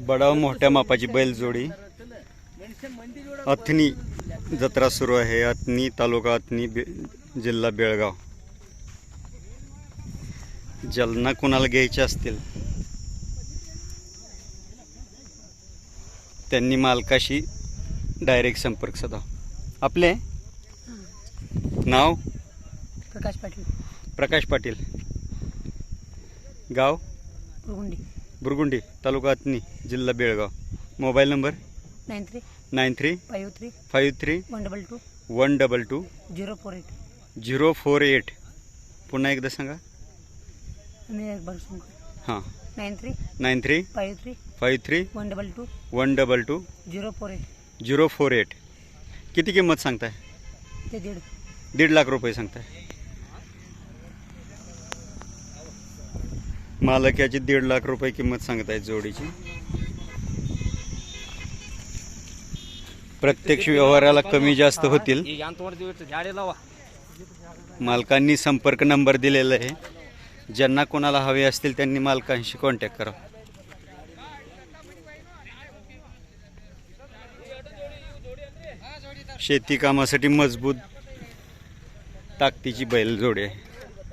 बडाव मोठ्या मापाची बैलजोडी अथनी जत्रा सुरू आहे अथनी तालुका अथनी बे जिल्हा बेळगाव ज्यांना कोणाला घ्यायचे असतील त्यांनी मालकाशी डायरेक्ट संपर्क साधा आपले नाव प्रकाश पाटील प्रकाश पाटील. गाव? बुरगुंडी बुरगुंडी तालुका अथनी जिल्हा Belgaum. Mobile number? Nine three. Nine three. Five three. Five three. One double two. One double two. Zero four eight. Zero four eight. पुन्हा एकदा सांगा. हां. Nine three. Nine three. Five three. Five three. One double two. One double two. Zero four eight. Zero four eight. किती किंमत सांगताय? ते दीड. दीड लाख रुपये सांगताय. मालक याची दीड लाख रुपये किंमत सांगताय जोडीची. प्रत्यक्ष व्यवहाराला कमी जास्त होतील. मालकांनी संपर्क नंबर दिलेला आहे. ज्यांना कोणाला हवे असतील त्यांनी मालकांशी कॉन्टॅक्ट करा. शेती कामासाठी मजबूत ताकदीची बैल जोडी आहे.